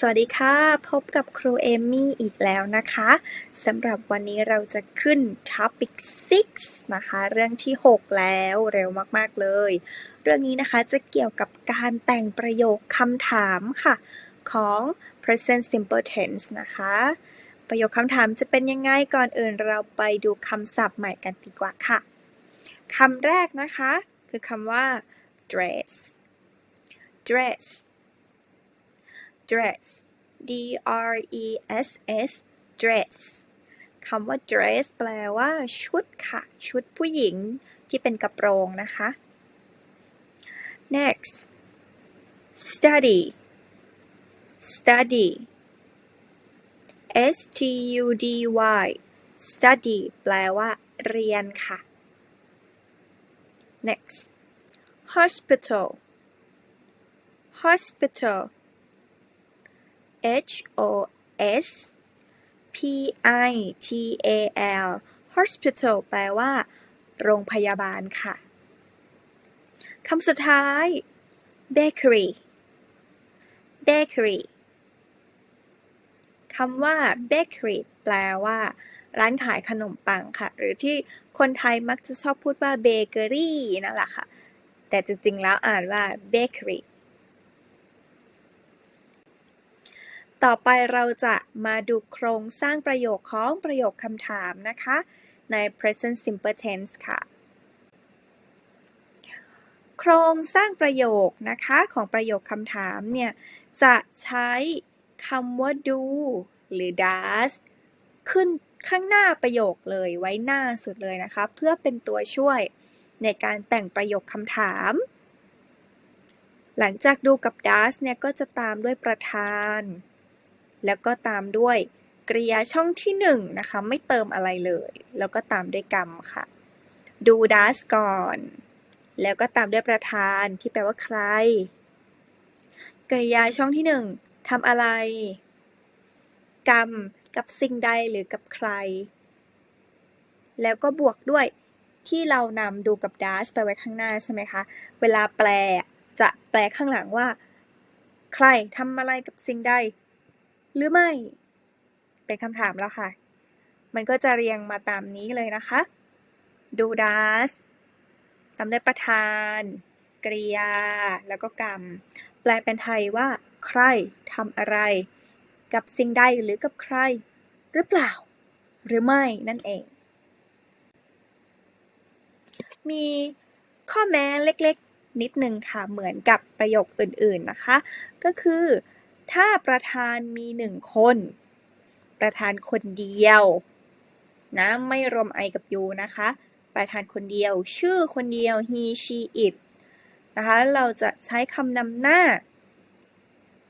สวัสดีค่ะ พบกับครูเอมมี่อีกแล้วนะคะสำหรับวันนี้เราจะขึ้น topic 6 นะคะ เรื่องที่ 6 แล้วเร็วมาก ๆ เลย เรื่องนี้นะคะจะเกี่ยวกับการแต่งประโยคคำถามค่ะ ของ present simple tense นะคะ ประโยคคำถามจะเป็นยังไงก่อนอื่นเราไปดูคำศัพท์ใหม่กันดีกว่าค่ะคำแรกนะคะ คือคำว่า dress dress dress d r e s s dress คำว่า dress แปลว่า ชุดค่ะ ชุดผู้หญิงที่เป็นกระโปรงนะคะ next study study s t u d y study แปลว่า เรียนค่ะ next hospital hospital H O S P I T A L hospital แปลว่า โรงพยาบาลค่ะ คำสุดท้าย bakery bakery คำว่า bakery แปลว่า ร้านขายขนมปังค่ะ หรือที่คนไทยมักจะชอบพูดว่า bakery นั่นแหละค่ะ แต่จริงๆ แล้วอ่านว่า bakery ต่อไปเราจะมาดูโครงสร้างประโยคของประโยคคำถามนะคะ ใน present simple tense ค่ะ โครงสร้างประโยคนะคะของประโยคคำถามเนี่ย จะใช้คำว่า do หรือ does ขึ้นข้างหน้าประโยคเลยไว้หน้าสุดเลยนะคะ เพื่อเป็นตัวช่วยในการแต่งประโยคคำถาม หลังจากดูกับ does เนี่ยก็จะตามด้วยประธาน แล้วก็ตามด้วยกริยาช่องที่หนึ่งนะคะไม่เติมอะไรเลย แล้วก็ตามด้วยกรรมค่ะดู does ก่อน แล้วก็ตามด้วยประธานที่แปลว่าใคร กริยาช่องที่หนึ่งทำอะไร กรรมกับสิ่งใดหรือกับใคร แล้วก็บวกด้วยที่เรานำดูกับ does ไปไว้ข้างหน้าใช่ไหมคะ เวลาแปลจะแปลข้างหลังว่า ใครทำอะไรกับสิ่งใด หรือไม่ เป็นคำถามแล้วค่ะ มันก็จะเรียงมาตามนี้เลยนะคะ do does ตามด้วยประธาน กริยา แล้วก็กรรม แปลเป็นไทยว่า ใครทำอะไร กับสิ่งใดหรือกับใคร หรือเปล่า หรือไม่นั่นเอง มีข้อแม้เล็กๆ นิดนึงค่ะ เหมือนกับประโยคอื่นๆนะคะ ก็คือ ถ้าประธานมีหนึ่งคน ประธานคนเดียว นะ ไม่รวม I กับ U นะคะ ประธานคนเดียว ชื่อคนเดียว he she it นะคะ เราจะใช้คำนำหน้า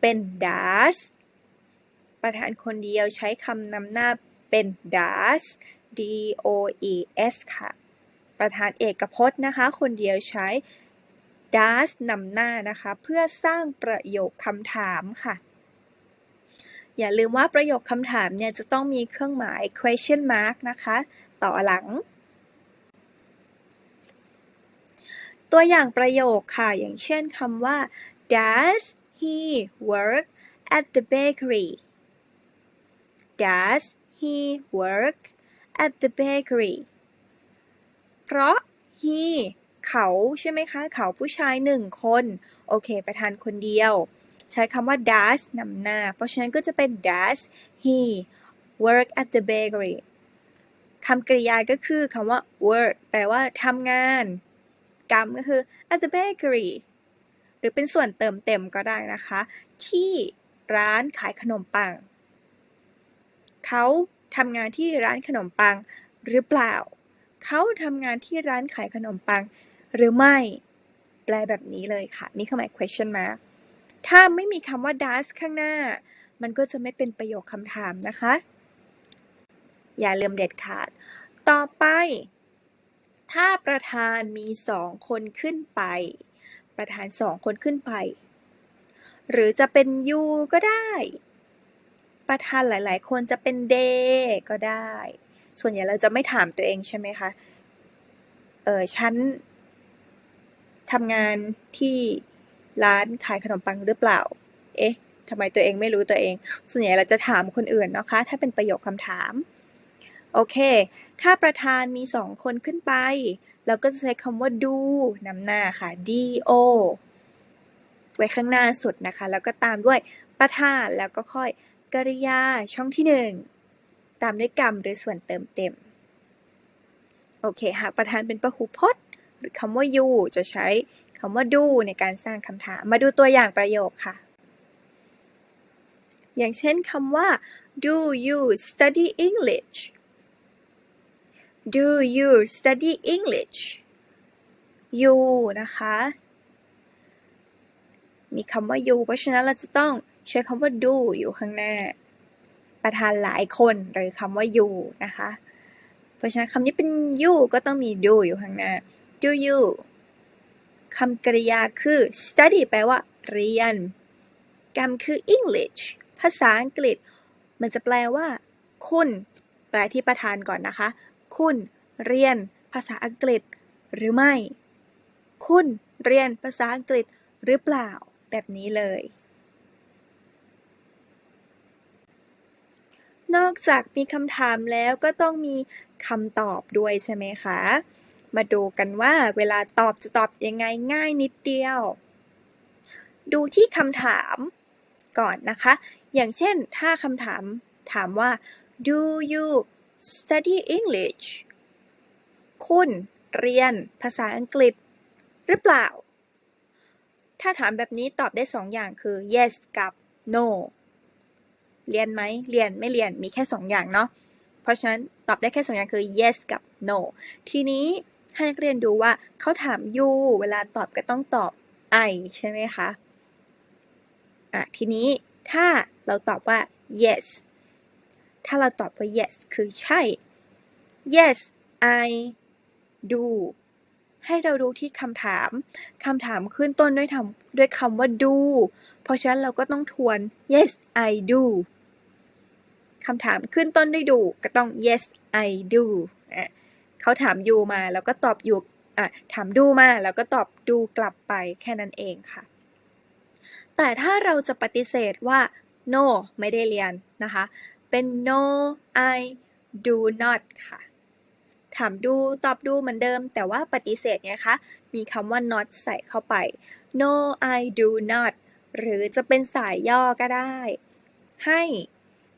เป็น does ประธานคนเดียวใช้คำนำหน้าเป็น does d o e s ค่ะ ประธานเอกพจน์นะคะ คนเดียวใช้ does นำหน้านะคะ เพื่อสร้างประโยคคำถามค่ะ อย่าลืมว่าประโยคคำถามเนี่ยจะต้องมีเครื่องหมาย question mark นะคะ ต่อหลัง ตัวอย่างประโยคค่ะ อย่างเช่นคำว่า does he work at the bakery does he work at the bakery เพราะ he เขาใช่ไหมคะ เขาผู้ชายหนึ่งคน โอเค ประธานคนเดียว ใช้คำว่า does นำหน้า เพราะฉะนั้นก็จะเป็น does he work at the bakery คำกริยาก็คือคำว่า work แปลว่าทำงาน กรรมก็คือ at the bakery หรือเป็นส่วนเติมเต็มก็ได้นะคะ ที่ร้านขายขนมปัง เขาทำงานที่ร้านขนมปังหรือเปล่า เขาทำงานที่ร้านขายขนมปัง หรือไม่ แปลแบบนี้เลยค่ะ นี่คือหมาย question mark ถ้าไม่มีคำว่า does ข้างหน้า มันก็จะไม่เป็นประโยคคำถามนะคะ อย่าลืมเด็ดขาด ต่อไป ถ้าประธานมีสองคนขึ้นไป ประธานสองคนขึ้นไป หรือจะเป็น you ก็ได้ ประธานหลาย ๆ คนจะเป็น they ก็ได้ ส่วนใหญ่เราจะไม่ถามตัวเองใช่ไหมคะ เออฉัน ทำงานที่ร้านขายขนมปังหรือเปล่า เอ๊ะทำไมตัวเองไม่รู้ตัวเอง ส่วนใหญ่เราจะถามคนอื่นนะคะ ถ้าเป็นประโยคคำถาม โอเค ถ้าประธานมีสองคนขึ้นไป เราก็จะใช้คำว่า do นำหน้าค่ะ do ไว้ข้างหน้าสุดนะคะ แล้วก็ตามด้วยประธาน แล้วก็ค่อยกริยาช่องที่หนึ่ง ตามด้วยกรรมหรือส่วนเติมเต็ม โอเค หากประธานเป็นประหูพจน์ หรือคำว่า you จะใช้คำว่า do ในการสร้างคำถาม มาดูตัวอย่างประโยคค่ะ อย่างเช่นคำว่า do you study English do you study English you นะคะ มีคำว่า you เพราะฉะนั้นเราจะต้องใช้คำว่า do อยู่ข้างหน้า ประธานหลายคนหรือคำว่า you นะคะ เพราะฉะนั้นคำนี้เป็น you ก็ต้องมี do อยู่ข้างหน้า do you คำกริยาคือ study แปลว่า เรียนกรรมคือ English ภาษาอังกฤษ มันจะแปลว่า คุณ แปลที่ประธานก่อนนะคะ คุณ เรียน ภาษาอังกฤษ หรือไม่ คุณเรียนภาษาอังกฤษหรือเปล่า แบบนี้เลย นอกจากมีคำถามแล้วก็ต้องมีคำตอบด้วยใช่ไหมคะ มาดูกันว่าเวลาตอบจะตอบยังไงง่ายนิดเดียว ดูที่คำถามก่อนนะคะ อย่างเช่นถ้าคำถามถามว่า do you study English คุณเรียนภาษาอังกฤษ หรือเปล่า ถ้าถามแบบนี้ตอบได้สองอย่างคือ yes กับ no เรียนไหมเรียนไม่เรียนมีแค่สองอย่างเนาะเพราะฉะนั้นตอบได้แค่สองอย่างคือ yes กับ no ทีนี้ ให้นักเรียนดูว่าเขาถาม you เวลาตอบก็ต้องตอบ I ใช่ไหมคะ อะ ทีนี้ถ้าเราตอบว่า yes ถ้าเราตอบว่า yes คือใช่ yes I do ให้เราดูที่คำถาม คำถามขึ้นต้นด้วยทำด้วยคำว่า do เพราะฉะนั้นเราก็ต้องทวน yes I do คำถามขึ้นต้นด้วย do ก็ต้อง yes I do เขาถาม you มา แล้วก็ตอบ you อะถาม do มา แล้วก็ตอบ do กลับไปแค่นั้นเองค่ะ แต่ถ้าเราจะปฏิเสธว่า no ไม่ได้เรียนนะคะ เป็น no I do not ค่ะ ถามดูตอบดูเหมือนเดิม แต่ว่าปฏิเสธไงคะมีคำว่า not ใส่เข้าไป no I do not หรือจะเป็นสายย่อก็ได้ ให้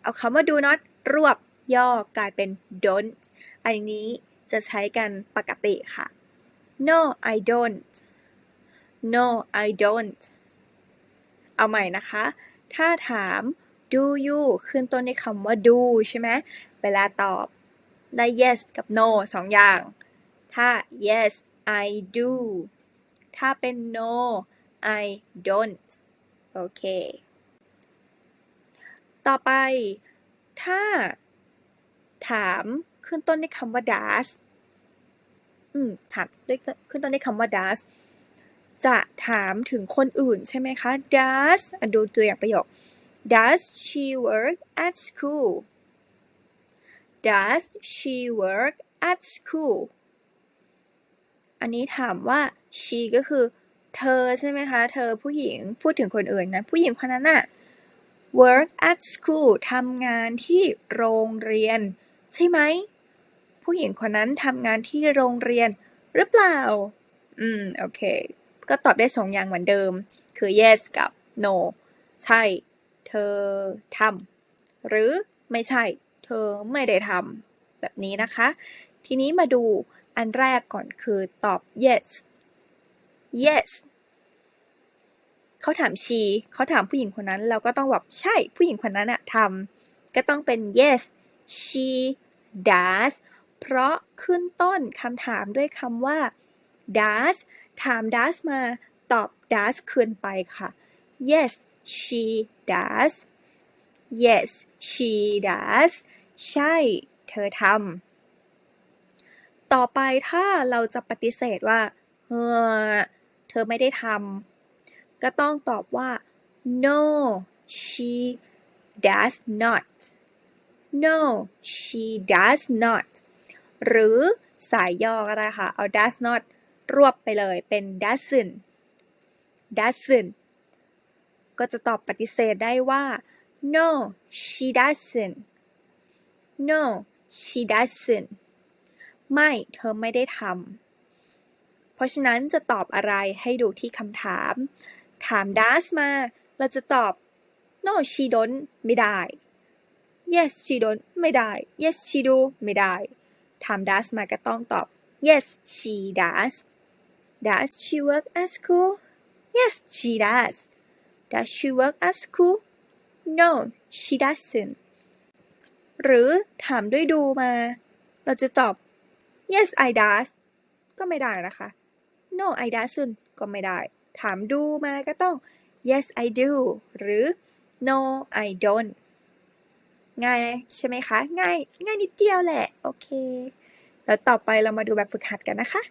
เอาคำว่า do not รวบย่อกลายเป็น don't อันนี้ จะใช้กันปกติค่ะ no I don't no I don't เอาใหม่นะคะ ถ้าถาม do you ขึ้นต้นด้วยคำว่า do ใช่ไหม เวลาตอบได้ yes กับ no สองอย่าง ถ้า yes I do ถ้าเป็น no I don't โอเค ต่อไป ถ้าถาม ขึ้นต้นด้วยคำว่า does อืมถามด้วยขึ้นต้นด้วยคำว่า does จะถามถึงคนอื่นใช่ไหมคะ does อะดูตัวอย่างประโยค does she work at school does she work at school อันนี้ถามว่า she ก็คือเธอใช่ไหมคะ เธอผู้หญิงพูดถึงคนอื่นนะ ผู้หญิงคนนั้นน่ะ work at school ทำงานที่โรงเรียน ใช่ไหม ผู้หญิงคนนั้นทำงานที่โรงเรียนหรือเปล่า อืม โอเค ก็ตอบได้สองอย่างเหมือนเดิม คือ yes กับ no ใช่ เธอทำหรือไม่ใช่ เธอไม่ได้ทำแบบนี้นะคะ ทีนี้มาดูอันแรกก่อนคือตอบ yes yes เขาถาม she เขาถามผู้หญิงคนนั้น เราก็ต้องบอกใช่ผู้หญิงคนนั้นอะทำก็ต้องเป็น yes she does เพราะขึ้นต้นคำถามด้วยคำว่า does ถาม does มา ตอบ does คืนไปค่ะ yes she does yes she does ใช่ เธอทำ ต่อไปถ้าเราจะปฏิเสธว่า เออเธอไม่ได้ทำ ก็ต้องตอบว่า no she does not no she does not หรือสายย่อก็ได้ค่ะ เอา does not รวบไปเลยเป็น doesn't doesn't ก็จะตอบปฏิเสธได้ว่า no she doesn't no she doesn't ไม่ เธอไม่ได้ทำ เพราะฉะนั้นจะตอบอะไรให้ดูที่คำถาม ถาม does มา เราจะตอบ no she don't ไม่ได้ yes she don't ไม่ได้ yes she do ไม่ได้ ถาม does มาก็ต้องตอบ yes she does does she work at school yes she does does she work at school no she doesn't หรือถามด้วยดูมา เราจะตอบ yes I does ก็ไม่ได้นะคะ no I doesn't ก็ไม่ได้ ถามดูมาก็ต้อง yes I do หรือ no I don't ง่ายใช่ไหมคะ ง่าย ง่ายนิดเดียวแหละ โอเค แล้วต่อไปเรามาดูแบบฝึกหัดกันนะคะ